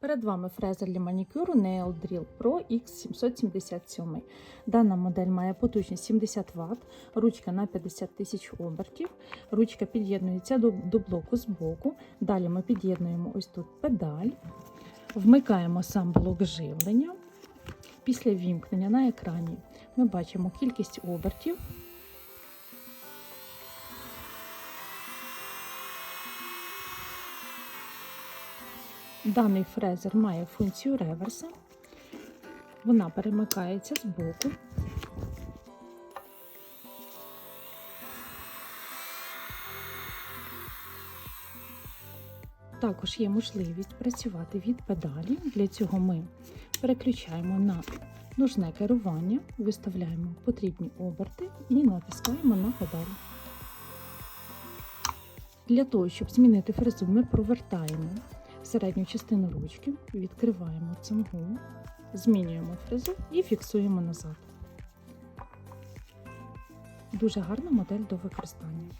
Перед вами фрезер для манікюру Nail Drill Pro X777. Дана модель має потужність 70 Вт, ручка на 50 тисяч обертів. Ручка під'єднується до, блоку з боку. Далі ми під'єднуємо ось тут педаль, вмикаємо сам блок живлення. Після вімкнення на екрані ми бачимо кількість обертів. Даний фрезер має функцію реверса. Вона перемикається з боку. Також є можливість працювати від педалі. Для цього ми переключаємо на нужне керування, виставляємо потрібні оберти і натискаємо на педаль. Для того, щоб змінити фрезу, ми провертаємо середню частину ручки, відкриваємо цимгу, змінюємо фрезу і фіксуємо назад. Дуже гарна модель до використання.